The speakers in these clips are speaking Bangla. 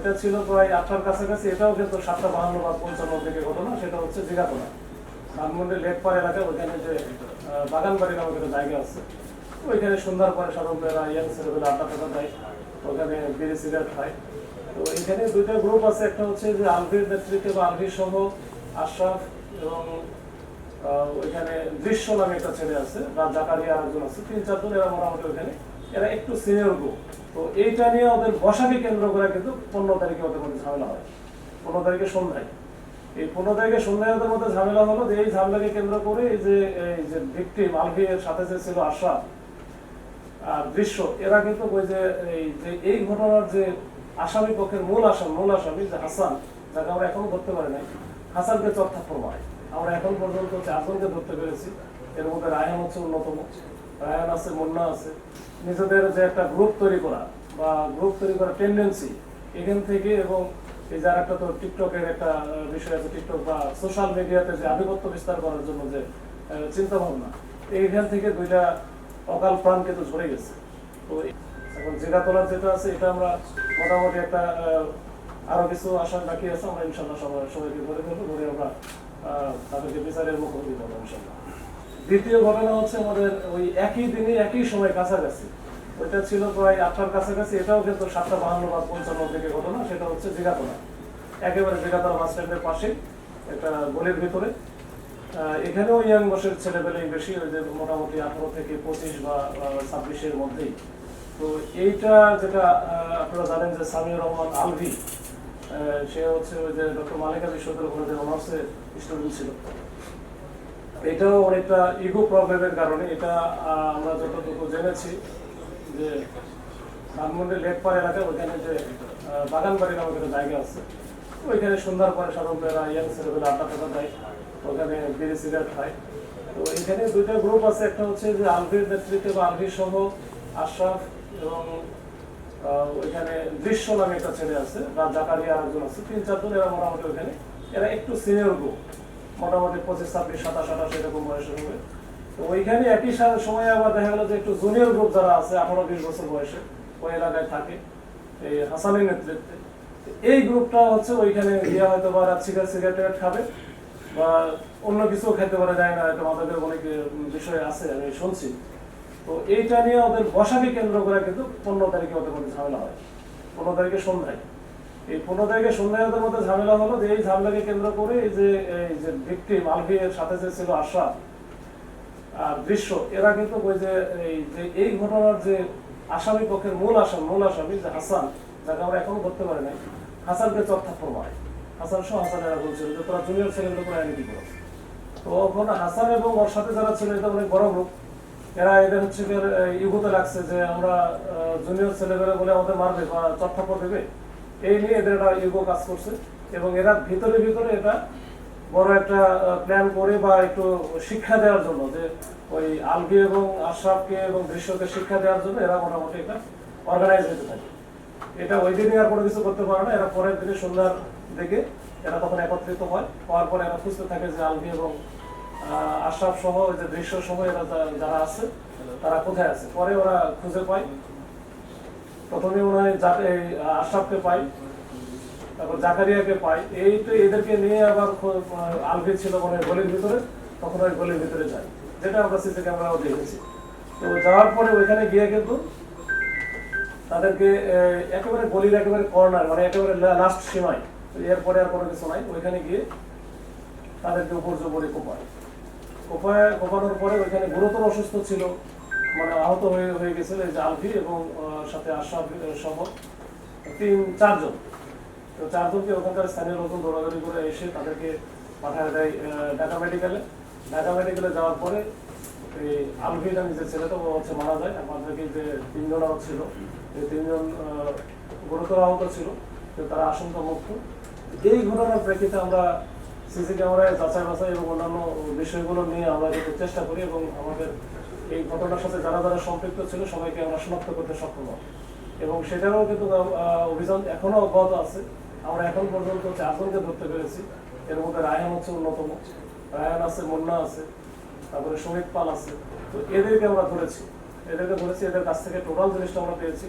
ওইটা ছিল প্রায় আটটার কাছাকাছি, এটাও কিন্তু সাতটা বাহান্ন বা পঞ্চান্ন থেকে ঘটনা, সেটা হচ্ছে জিগাতলা ধানমন্ডি লেকপার এলাকায় ওইখানে যে বাগানবাড়ি নামক একটা জায়গা আছে। ওইখানে সন্ধ্যার পরে সাধারণরা ইয়াং ছেলেবেলা আড্ডা টাড্ডা দেয়, ওখানে বিড়ি, সিগারেট খায়। তো এখানে দুইটা গ্রুপ আছে, একটা হচ্ছে যে আলভির নেতৃত্বে বা আলভির সহ আশরাফ এবং ওইখানে দৃশ্য নামে একটা ছেলে আছে, বা জাকারিয়া একজন আছে, তিন চারজন এরা মোটামুটি ওইখানে এরা একটু সিনিয়র গ্রুপ তো এইটা নিয়ে ওদের বসাকে কেন্দ্র করে কিন্তু পনেরো তারিখে ওদের মধ্যে ঝামেলা হয়। পনেরো তারিখে সন্ধ্যায়। এই পনেরো তারিখে সন্ধ্যায় ওদের মধ্যে ঝামেলা হলো যে এই ঝামেলাকে কেন্দ্র করে এই যে এই যে ভিকটিম আলভির সাথে যে ছিল আশরাফ আর দৃশ্য, এরা কিন্তু ওই যে, এই যে, এই ঘটনার যে আসামি পক্ষের মূল আসামি মূল আসামি যে হাসান, যাকে আমরা এখনও ধরতে পারি নাই, হাসানকে চর্থা প্রমায় আমরা এখন পর্যন্ত চারজনকে ধরতে পেরেছি। এর মধ্যে রায়হান হচ্ছে অন্যতম রায়হান আছে মুন্না আছে, নিজেদের যে একটা গ্রুপ তৈরি করা বা গ্রুপ তৈরি করার টেন্ডেন্সি এখান থেকে এবং এই যার একটা তো টিকটকের একটা বিষয় আছে টিকটক বা সোশ্যাল মিডিয়াতে যে আধিপত্য বিস্তার করার জন্য যে চিন্তা ভাবনা, এইখান থেকে দুইটা অকাল প্রাণ কিন্তু ঝরে গেছে। তো এখন জেগা তোলার যেটা আছে, এটা আমরা মোটামুটি একটা আরও কিছু আশা বাকি আছে, আমরা ইনশাল্লাহ সবাই সবাইকে ধরে ফেলব, ধরে আমরা তাদেরকে বিচারের মুখোমুখি করব ইনশাল্লাহ দ্বিতীয় ঘটনা হচ্ছে আমাদের ওই একই দিনে একই সময় কাছাকাছি। ওইটা ছিল প্রায় আটটার কাছাকাছি, এটাও কিন্তু সাতটা বাহান্ন বা পঞ্চান্ন থেকে ঘটনা, সেটা হচ্ছে জিগাতলা। একেবারে জিগাতলা বাস স্ট্যান্ডের পাশে, একটা গলির ভিতরে। এখানেও ইয়াং বয়সের ছেলেপেলেই বেশি, ওই যে মোটামুটি আঠারো থেকে পঁচিশ বা ছাব্বিশের মধ্যেই। তো এইটা যেটা আপনারা জানেন যে সামিউর রহমান আলভি সে হচ্ছে ওই যে ডক্টর মালিকা বিশ্ববিদ্যালয় কলেজের অনার্সের স্টুডেন্ট ছিল। এটাও অনেকটা ইগো প্রবলেমের কারণে, এটা আমরা যতটুকু জেনেছি যে ধানমন্ডি লেকপার এলাকায় ওইখানে যে বাগানবাড়ি নামক একটা জায়গা আছে, ওইখানে সন্ধ্যার পরে সাধারণরা ইয়াং ছেলেবেলা আড্ডা টাড্ডা দেয়, ওখানে বিড়ি সিগারেট খায়। তো এখানে দুইটা গ্রুপ আছে, একটা হচ্ছে যে আলভির নেতৃত্বে বা আলভির সহ আশরাফ এবং ওইখানে দৃশ্য নামে একটা ছেলে আছে, বা জাকারিয়া একজন আছে, তিন চারজন এরা মোটামুটি ওইখানে। এরা একটু সিনিয়র গ্রুপ মোটামুটি পঁচিশ, ছাব্বিশ, সাতাশ, আঠাশ এরকম বয়সের হবে। তো ওইখানে একই সময়ে আবার দেখা গেল যে একটু জুনিয়র গ্রুপ যারা আছে, আঠারো, বিশ বছর বয়সে, ওই এলাকায় থাকে, এই হাসানের নেতৃত্বে। এই গ্রুপটা হচ্ছে ওইখানে গিয়ে হয়তো বা রাত সিগারেট খাবে, বা অন্য কিছু খেতে পারে যায় না, হয়তো আমাদের অনেক বিষয় আছে, আমি শুনছি। তো এইটা নিয়ে ওদের বসাকে কেন্দ্র করে কিন্তু পনেরো তারিখে ওদের মধ্যে ঝামেলা হয়। পনেরো তারিখে সন্ধ্যায়। এই পনেরো তারিখে সন্ধ্যায় মধ্যে ঝামেলা হলো যে এই ঝামেলাকে কেন্দ্র করে এই যে এই যে ভিকটিম আলভির সাথে যে ছিল আশরাফ আর দৃশ্য, এরা কিন্তু ওই যে, এই যে, এই ঘটনার যে আসামি পক্ষের মূল আসামি মূল আসামি যে হাসান, যাকে আমরা এখনও ধরতে পারি নাই, হাসানকে চর্থা প্রমায় হাসান সহ হাসান এরা বলছিল যে তোরা জুনিয়র ছেলেগুলো করে কি করো। তো ওখানে হাসান এবং ওর সাথে যারা ছিল এটা অনেক বড় গ্রুপ এরা এদের হচ্ছে ইগোতে লাগছে যে আমরা জুনিয়র ছেলেবেলা বলে আমাদের মারবে বা চট্টাপট দেবে। এই নিয়ে এদের একটা ইগো কাজ করছে এবং এরা ভিতরে ভিতরে এটা বড় একটা প্ল্যান করে বা একটু শিক্ষা দেওয়ার জন্য যে ওই আলবি এবং আশরাফকে এবং দৃশ্যকে শিক্ষা দেওয়ার জন্য এরা মোটামুটি এটা অর্গানাইজ হতে থাকে। এটা ওই দিনই আর কোনো কিছু করতে পারে না, এরা পরের দিনে সন্ধ্যার দিকে এরা তখন একত্রিত হয়, হওয়ার পরে এরা খুঁজতে থাকে যে আলবি এবং আশরাফ সহ ওই যে দৃশ্য সহ এরা যারা আছে, তারা কোথায় আছে। পরে ওরা খুঁজে পায় প্রথমে হয় যাকে আশরাফকে পাই, তারপর জাকারিয়াকে পাই। এই তো এদেরকে নিয়ে আবার আলভি ছিল মানে গলির ভিতরে, তখন ওই গলির ভিতরে যায়। যেটা আমরা সিসি ক্যামেরাও দেখেছি। তো যাওয়ার পরে ওইখানে গিয়ে কিন্তু তাদেরকে একেবারে গলির একেবারে কর্নার মানে একেবারে লাস্ট সীমায়। এরপরে আর কোনো কিছু নাই। ওইখানে গিয়ে তাদেরকে উপর জোপরে কোপায়। কোপায় কোপানোর পরে ওইখানে গুরুতর অসুস্থ ছিল। মানে আহত হয়ে হয়ে গেছিল যে আলভি এবং সাথে আশরাফ সহ তিন, চারজন। তো চারজনকে ওখানকার স্থানীয় লোকজন দৌড়াদৌড়ি করে এসে তাদেরকে পাঠায় দেয় ঢাকা মেডিকেলে। ঢাকা মেডিকেলে যাওয়ার পরে এই আলভি নামে যে ছেলেটা, ও হচ্ছে মারা যায়। আমাদেরকে যে তিনজন আহত ছিল, এই তিনজন গুরুতর আহত ছিল। তো তারা আশঙ্কা মুক্ত এই ঘটনার প্রেক্ষিতে আমরা সিসি ক্যামেরায় যাচাই বাছাই এবং অন্যান্য বিষয়গুলো নিয়ে আমরা চেষ্টা করি এবং আমাদের এই ঘটনার সাথে যারা যারা সম্পৃক্ত ছিল সবাইকে আমরা শনাক্ত করতে সক্ষম হই এবং সেটারও কিন্তু অভিযান এখনও অব্যাহত আছে। আমরা এখন পর্যন্ত চারজনকে ধরতে পেরেছি। এর মধ্যে রায়হান হচ্ছে অন্যতম। রায়হান আছে, মুন্না আছে, তারপরে শহীদ পাল আছে। তো এদেরকে আমরা ধরেছি। এদেরকে ধরেছি, এদের কাছ থেকে টোটাল জিনিসটা আমরা পেয়েছি।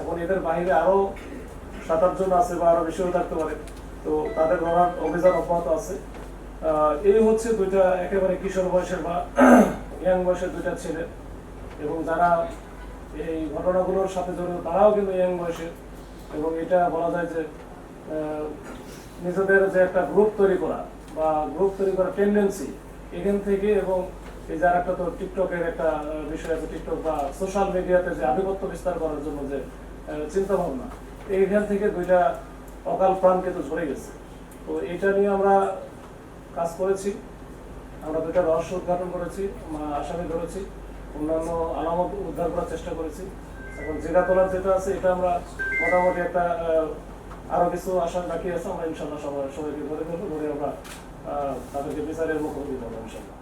এখন এদের বাইরে আরও সাত আটজন আছে বা আরও বেশিও থাকতে পারে। তো তাদের ধরার অভিযান অব্যাহত আছে। এই হচ্ছে দুইটা একেবারে কিশোর বয়সের বা ইয়াং বয়সের দুইটা ছেলে এবং যারা এই ঘটনাগুলোর সাথে জড়িত, তারাও কিন্তু ইয়াং বয়সের এবং এটা বলা যায় যে নিজেদের যে একটা গ্রুপ তৈরি করা বা গ্রুপ তৈরি করার টেন্ডেন্সি এখান থেকে এবং এই যে একটা তো টিকটকের একটা বিষয় আছে, টিকটক বা সোশ্যাল মিডিয়াতে যে আধিপত্য বিস্তার করার জন্য যে চিন্তা ভাবনা এইখান থেকে দুইটা অকাল প্রাণ কিন্তু ঝরে গেছে। তো এটা নিয়ে আমরা কাজ করেছি। আমরা দুটা রহস্য উদ্ঘাটন করেছি আসামি ধরেছি, অন্যান্য আলামত উদ্ধার করার চেষ্টা করেছি। এখন জেগা তোলার যেটা আছে, এটা আমরা মোটামুটি একটা আরও কিছু আশা বাকি আছে, আমরা ইনশাল্লাহ সবাই সবাইকে ধরে ফেলব ধরে আমরা তাদেরকে বিচারের মুখোমুখি করব ইনশাল্লাহ